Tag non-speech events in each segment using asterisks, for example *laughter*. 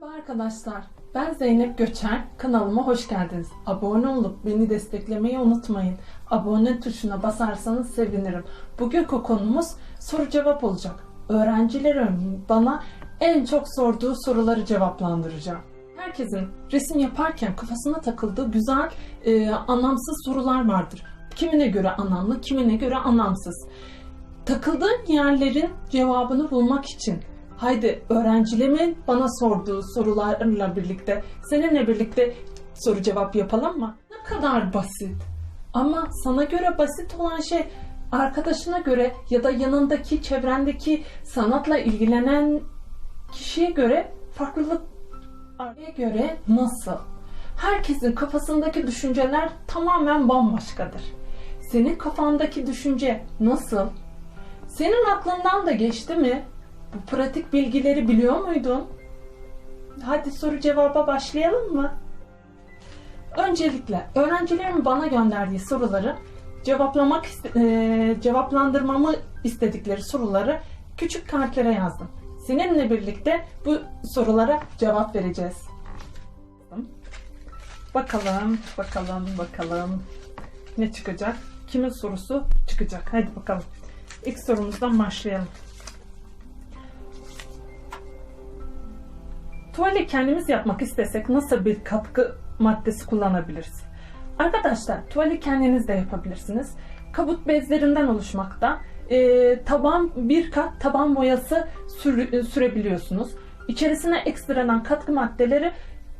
Merhaba arkadaşlar. Ben Zeynep Göçer. Kanalıma hoş geldiniz. Abone olup beni desteklemeyi unutmayın. Abone tuşuna basarsanız sevinirim. Bugünkü konumuz soru cevap olacak. Öğrencilerim bana en çok sorduğu soruları cevaplandıracağım. Herkesin resim yaparken kafasına takıldığı güzel e, anlamsız sorular vardır. Kimine göre anlamlı, kimine göre anlamsız. Takıldığın yerlerin cevabını bulmak için haydi öğrencilerimin bana sorduğu sorularla birlikte seninle birlikte soru cevap yapalım mı? Ne kadar basit. Ama sana göre basit olan şey arkadaşına göre ya da yanındaki çevrendeki sanatla ilgilenen kişiye göre farklılık Araya göre nasıl? Herkesin kafasındaki düşünceler tamamen bambaşkadır. Senin kafandaki düşünce nasıl? Senin aklından da geçti mi? Bu pratik bilgileri biliyor muydun? Hadi soru cevaba başlayalım mı? Öncelikle öğrencilerimin bana gönderdiği soruları cevaplamak e, cevaplandırmamı istedikleri soruları küçük kartlara yazdım. Seninle birlikte bu sorulara cevap vereceğiz. Bakalım, bakalım, bakalım. Ne çıkacak? Kimin sorusu çıkacak? Hadi bakalım. İlk sorumuzdan başlayalım. Tuvali kendimiz yapmak istesek nasıl bir katkı maddesi kullanabiliriz? Arkadaşlar tuvali kendiniz de yapabilirsiniz. Kabut bezlerinden oluşmakta. Ee, taban bir kat taban boyası sür- sürebiliyorsunuz. İçerisine ekstradan katkı maddeleri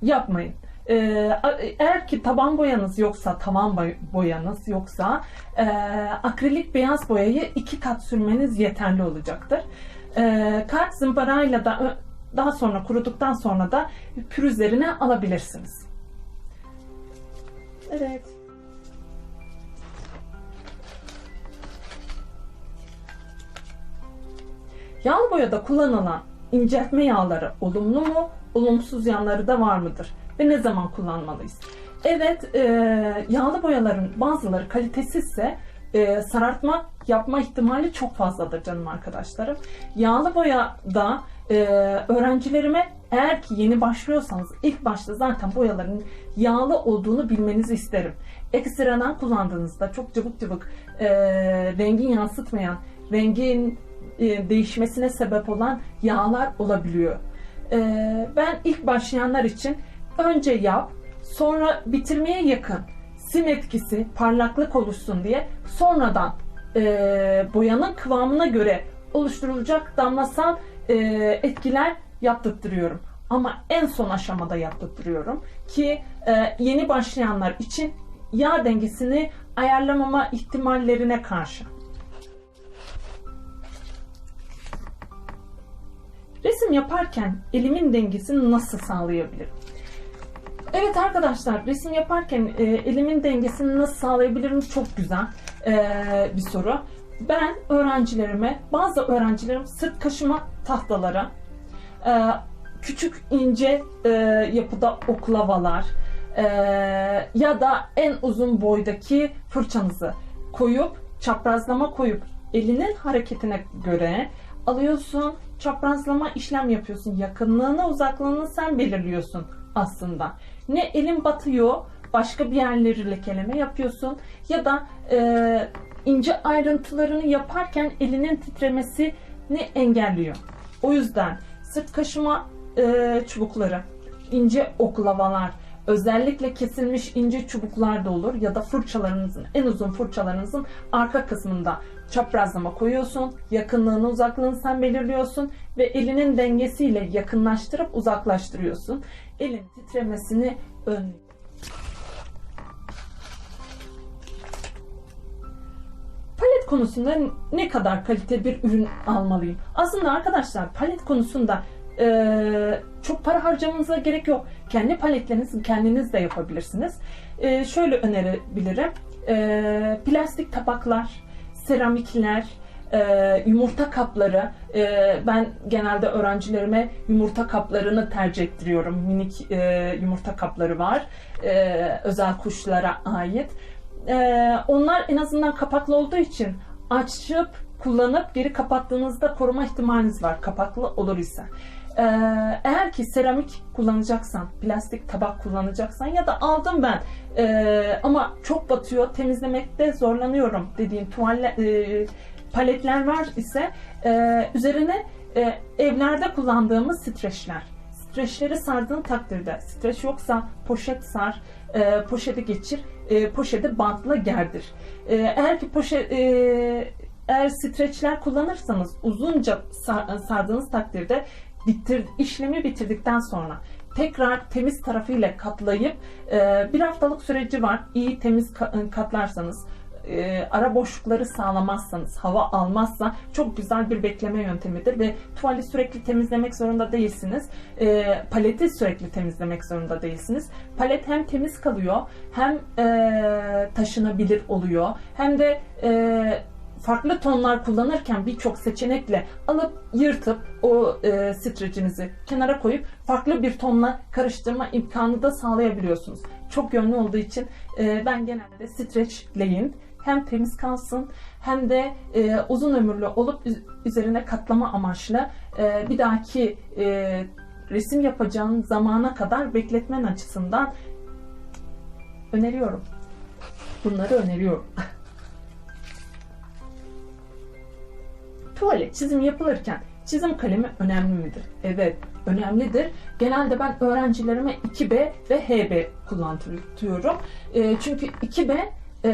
yapmayın. A- eğer ki taban boyanız yoksa, tavan boy- boyanız yoksa e, akrilik beyaz boyayı iki kat sürmeniz yeterli olacaktır. E, kart zımparayla da daha sonra kuruduktan sonra da pürüzlerine alabilirsiniz. Evet. Yağlı boyada kullanılan inceltme yağları olumlu mu, olumsuz yanları da var mıdır? Ve ne zaman kullanmalıyız? Evet, e, yağlı boyaların bazıları kalitesizse e, sarartma yapma ihtimali çok fazladır canım arkadaşlarım. Yağlı boyada e, öğrencilerime eğer ki yeni başlıyorsanız ilk başta zaten boyaların yağlı olduğunu bilmenizi isterim. Ekstradan kullandığınızda çok cıvık cıvık e, rengin yansıtmayan, rengin e, değişmesine sebep olan yağlar olabiliyor. E, ben ilk başlayanlar için önce yap, sonra bitirmeye yakın sim etkisi, parlaklık oluşsun diye sonradan e, boyanın kıvamına göre oluşturulacak damlasal e, etkiler yaptırtırıyorum. Ama en son aşamada yaptırtırıyorum ki e, yeni başlayanlar için yağ dengesini ayarlamama ihtimallerine karşı. Resim yaparken elimin dengesini nasıl sağlayabilirim? Evet arkadaşlar resim yaparken e, elimin dengesini nasıl sağlayabilirim çok güzel e, bir soru. Ben öğrencilerime bazı öğrencilerim sırt kaşıma tahtalara e, küçük ince e, yapıda oklavalar e, ya da en uzun boydaki fırçanızı koyup çaprazlama koyup elinin hareketine göre alıyorsun çaprazlama işlem yapıyorsun yakınlığını uzaklığını sen belirliyorsun aslında. Ne elin batıyor başka bir yerleri lekeleme yapıyorsun ya da ince ayrıntılarını yaparken elinin titremesini engelliyor. O yüzden sırt kaşıma e, çubukları, ince oklavalar, özellikle kesilmiş ince çubuklar da olur ya da fırçalarınızın, en uzun fırçalarınızın arka kısmında çaprazlama koyuyorsun. Yakınlığını, uzaklığını sen belirliyorsun ve elinin dengesiyle yakınlaştırıp uzaklaştırıyorsun. Elin titremesini önlüyor. Konusunda ne kadar kalite bir ürün almalıyım? Aslında arkadaşlar palet konusunda e, çok para harcamanıza gerek yok. Kendi paletlerinizi kendiniz de yapabilirsiniz. E, şöyle önerebilirim. E, plastik tabaklar, seramikler, e, yumurta kapları. E, ben genelde öğrencilerime yumurta kaplarını tercih ettiriyorum. Minik e, yumurta kapları var. E, özel kuşlara ait. Ee, onlar en azından kapaklı olduğu için açıp kullanıp geri kapattığınızda koruma ihtimaliniz var kapaklı olur ise. Ee, eğer ki seramik kullanacaksan, plastik tabak kullanacaksan ya da aldım ben ee, ama çok batıyor, temizlemekte zorlanıyorum dediğin tuvalet e, paletler var ise e, üzerine e, evlerde kullandığımız streçler. Streçleri sardığın takdirde, streç yoksa poşet sar, e, poşeti geçir, e, poşeti bantla gerdir. E, eğer ki poşet, e, eğer streçler kullanırsanız uzunca sar- sardığınız takdirde bitir, işlemi bitirdikten sonra tekrar temiz tarafıyla katlayıp e, bir haftalık süreci var. İyi temiz ka- katlarsanız e, ara boşlukları sağlamazsanız, hava almazsa çok güzel bir bekleme yöntemidir ve tuvali sürekli temizlemek zorunda değilsiniz. E, paleti sürekli temizlemek zorunda değilsiniz. Palet hem temiz kalıyor, hem e, taşınabilir oluyor, hem de e, farklı tonlar kullanırken birçok seçenekle alıp yırtıp o e, strecinizi kenara koyup farklı bir tonla karıştırma imkanı da sağlayabiliyorsunuz. Çok yönlü olduğu için e, ben genelde streçleyin hem temiz kalsın hem de e, uzun ömürlü olup üz- üzerine katlama amaçlı e, bir dahaki e, resim yapacağın zamana kadar bekletmen açısından öneriyorum. Bunları öneriyorum. *laughs* Tuvalet çizim yapılırken çizim kalemi önemli midir? Evet, önemlidir. Genelde ben öğrencilerime 2B ve HB kullantıyorum. E, çünkü 2B e,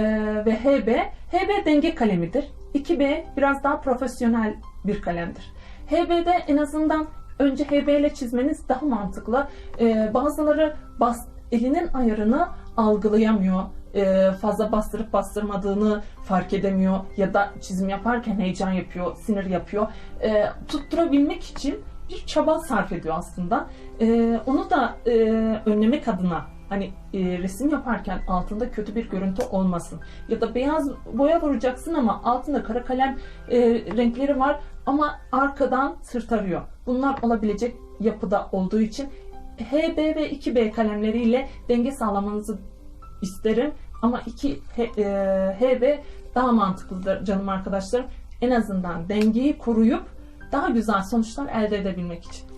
ve HB, HB denge kalemidir. 2B biraz daha profesyonel bir kalemdir. HB'de en azından önce HB ile çizmeniz daha mantıklı. E, bazıları bas, elinin ayarını algılayamıyor. E, fazla bastırıp bastırmadığını fark edemiyor ya da çizim yaparken heyecan yapıyor, sinir yapıyor. E, tutturabilmek için bir çaba sarf ediyor aslında. E, onu da e, önlemek adına hani e, resim yaparken altında kötü bir görüntü olmasın ya da beyaz boya vuracaksın ama altında kara kalem e, renkleri var ama arkadan sırtarıyor. Bunlar olabilecek yapıda olduğu için HB ve 2B kalemleriyle denge sağlamanızı isterim. Ama 2 HB daha mantıklıdır canım arkadaşlarım. En azından dengeyi koruyup daha güzel sonuçlar elde edebilmek için.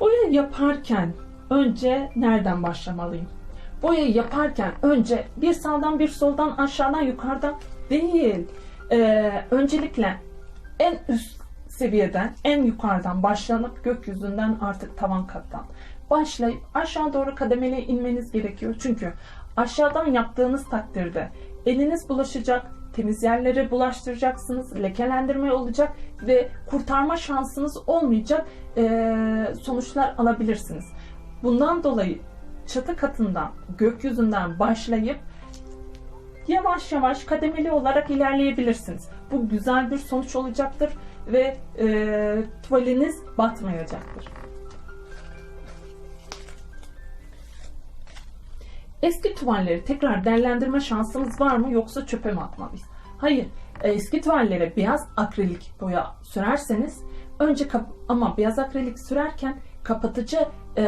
Boya yaparken önce nereden başlamalıyım? Boyayı yaparken önce bir sağdan bir soldan aşağıdan yukarıdan değil. Ee, öncelikle en üst seviyeden, en yukarıdan başlanıp gökyüzünden artık tavan kattan başlayıp aşağı doğru kademeli inmeniz gerekiyor. Çünkü aşağıdan yaptığınız takdirde eliniz bulaşacak, temiz yerlere bulaştıracaksınız, lekelendirme olacak ve kurtarma şansınız olmayacak ee, sonuçlar alabilirsiniz. Bundan dolayı çatı katından, gökyüzünden başlayıp yavaş yavaş kademeli olarak ilerleyebilirsiniz. Bu güzel bir sonuç olacaktır ve e, tuvaliniz batmayacaktır. Eski tuvalleri tekrar değerlendirme şansımız var mı yoksa çöpe mi atmalıyız? Hayır. Eski tuvallere beyaz akrilik boya sürerseniz önce kap- ama beyaz akrilik sürerken kapatıcı e,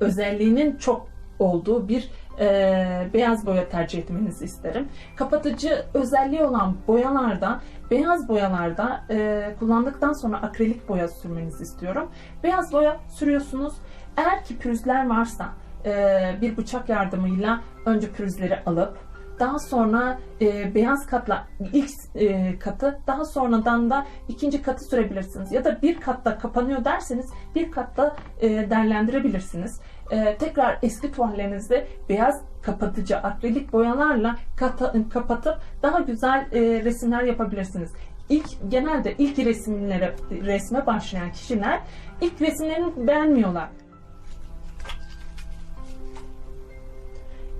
özelliğinin çok olduğu bir e, beyaz boya tercih etmenizi isterim. Kapatıcı özelliği olan boyalarda, beyaz boyalarda e, kullandıktan sonra akrilik boya sürmenizi istiyorum. Beyaz boya sürüyorsunuz. Eğer ki pürüzler varsa e, bir bıçak yardımıyla önce pürüzleri alıp daha sonra e, beyaz katla ilk e, katı daha sonradan da ikinci katı sürebilirsiniz. Ya da bir katta kapanıyor derseniz bir katta e, değerlendirebilirsiniz. E, tekrar eski tuvallerinizde beyaz kapatıcı akrilik boyalarla kata, kapatıp daha güzel e, resimler yapabilirsiniz. İlk genelde ilk resimlere resme başlayan kişiler ilk resimlerini beğenmiyorlar.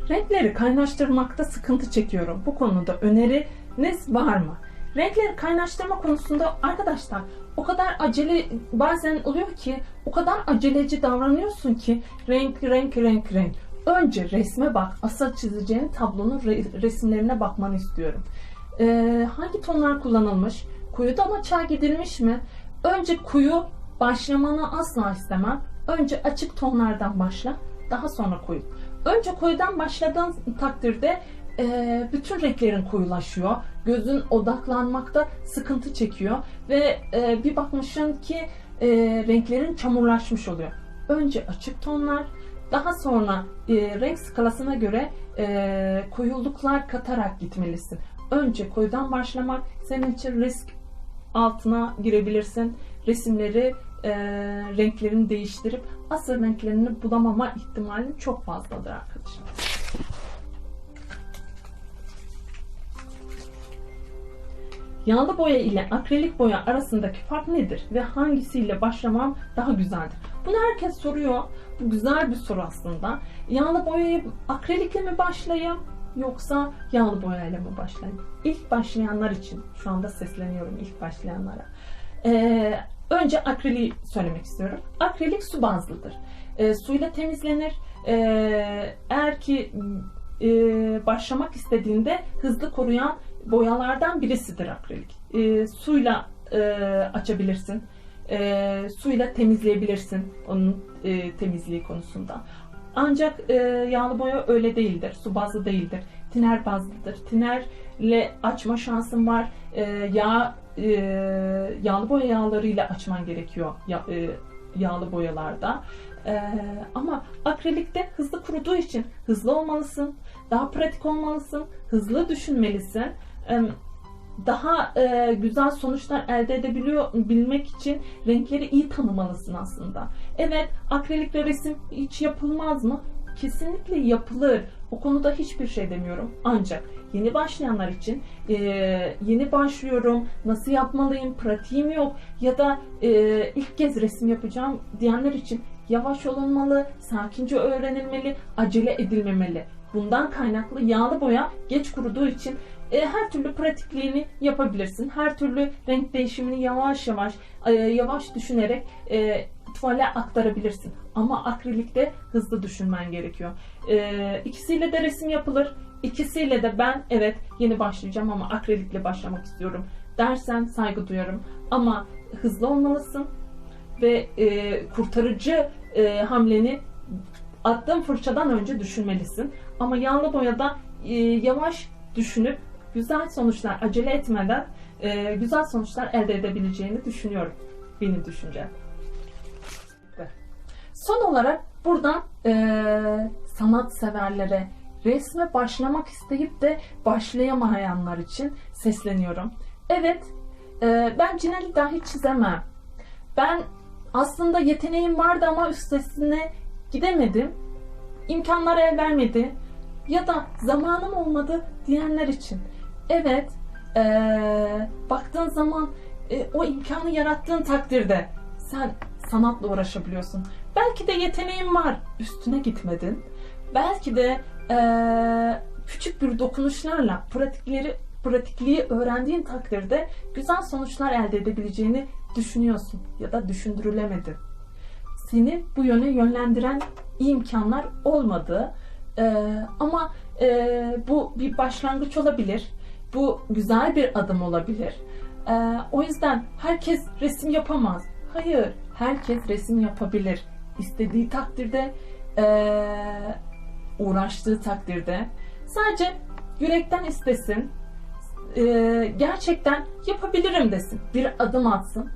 Renkleri kaynaştırmakta sıkıntı çekiyorum. Bu konuda öneriniz var mı? Renkleri kaynaştırma konusunda arkadaşlar o kadar acele bazen oluyor ki o kadar aceleci davranıyorsun ki renk renk renk renk. Önce resme bak. Asıl çizeceğin tablonun re- resimlerine bakmanı istiyorum. Ee, hangi tonlar kullanılmış? Kuyuda mı çay gidilmiş mi? Önce kuyu başlamanı asla istemem. Önce açık tonlardan başla. Daha sonra koyu. Önce koyudan başladığın takdirde e, bütün renklerin koyulaşıyor. Gözün odaklanmakta sıkıntı çekiyor ve e, bir bakmışsın ki e, renklerin çamurlaşmış oluyor. Önce açık tonlar, daha sonra e, renk skalasına göre e, koyuluklar katarak gitmelisin. Önce koyudan başlamak senin için risk altına girebilirsin. Resimleri, e, renklerini değiştirip asıl renklerini bulamama ihtimali çok fazladır arkadaşlar. Yağlı boya ile akrilik boya arasındaki fark nedir ve hangisiyle başlamam daha güzeldir? Bunu herkes soruyor. Bu güzel bir soru aslında. Yağlı boyayı akrilikle mi başlayayım yoksa yağlı boyayla mı başlayayım? İlk başlayanlar için şu anda sesleniyorum ilk başlayanlara. Ee, önce akriliği söylemek istiyorum. Akrilik su bazlıdır. Ee, suyla temizlenir. Ee, eğer ki e, başlamak istediğinde hızlı koruyan boyalardan birisidir akrilik. E, suyla e, açabilirsin. E, suyla temizleyebilirsin onun e, temizliği konusunda. Ancak e, yağlı boya öyle değildir. Su bazlı değildir. Tiner bazlıdır. Tinerle açma şansın var. E, yağ e, yağlı boya yağlarıyla açman gerekiyor ya, e, yağlı boyalarda. E, ama akrilikte hızlı kuruduğu için hızlı olmalısın. Daha pratik olmalısın. Hızlı düşünmelisin e, daha e, güzel sonuçlar elde edebiliyor bilmek için renkleri iyi tanımalısın aslında. Evet, akrilikle resim hiç yapılmaz mı? Kesinlikle yapılır. O konuda hiçbir şey demiyorum. Ancak yeni başlayanlar için e, yeni başlıyorum, nasıl yapmalıyım, pratiğim yok ya da e, ilk kez resim yapacağım diyenler için yavaş olunmalı, sakince öğrenilmeli, acele edilmemeli. Bundan kaynaklı yağlı boya geç kuruduğu için e, her türlü pratikliğini yapabilirsin. Her türlü renk değişimini yavaş yavaş e, yavaş düşünerek e, tuvale aktarabilirsin. Ama akrilikte hızlı düşünmen gerekiyor. E, ikisiyle de resim yapılır. İkisiyle de ben evet yeni başlayacağım ama akrilikle başlamak istiyorum dersen saygı duyarım. Ama hızlı olmalısın ve e, kurtarıcı e, hamleni attığın fırçadan önce düşünmelisin. Ama yağlı boyada e, yavaş düşünüp güzel sonuçlar acele etmeden e, güzel sonuçlar elde edebileceğini düşünüyorum. Benim düşüncem. Son olarak buradan e, sanat severlere, resme başlamak isteyip de başlayamayanlar için sesleniyorum. Evet, e, ben Cinali dahi çizemem. Ben aslında yeteneğim vardı ama üstesine gidemedim. İmkanlar el vermedi. Ya da zamanım olmadı diyenler için. Evet, ee, baktığın zaman e, o imkanı yarattığın takdirde sen sanatla uğraşabiliyorsun. Belki de yeteneğin var, üstüne gitmedin. Belki de ee, küçük bir dokunuşlarla pratikleri pratikliği öğrendiğin takdirde güzel sonuçlar elde edebileceğini düşünüyorsun ya da düşündürülemedi. Seni bu yöne yönlendiren imkanlar olmadı. Ee, ama e, bu bir başlangıç olabilir. Bu güzel bir adım olabilir. Ee, o yüzden herkes resim yapamaz. Hayır, herkes resim yapabilir. İstediği takdirde, e, uğraştığı takdirde. Sadece yürekten istesin, e, gerçekten yapabilirim desin. Bir adım atsın.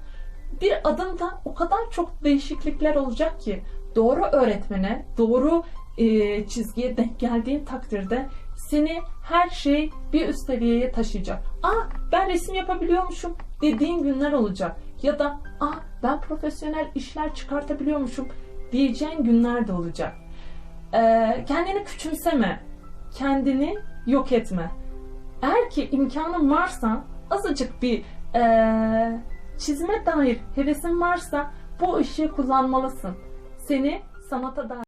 Bir adımda o kadar çok değişiklikler olacak ki doğru öğretmene, doğru e, çizgiye denk geldiğin takdirde seni her şey bir üst seviyeye taşıyacak. Aa ben resim yapabiliyormuşum dediğin günler olacak. Ya da aa ben profesyonel işler çıkartabiliyormuşum diyeceğin günler de olacak. Ee, kendini küçümseme. Kendini yok etme. Eğer ki imkanın varsa azıcık bir ee, çizime dair hevesin varsa bu ışığı kullanmalısın. Seni sanata dair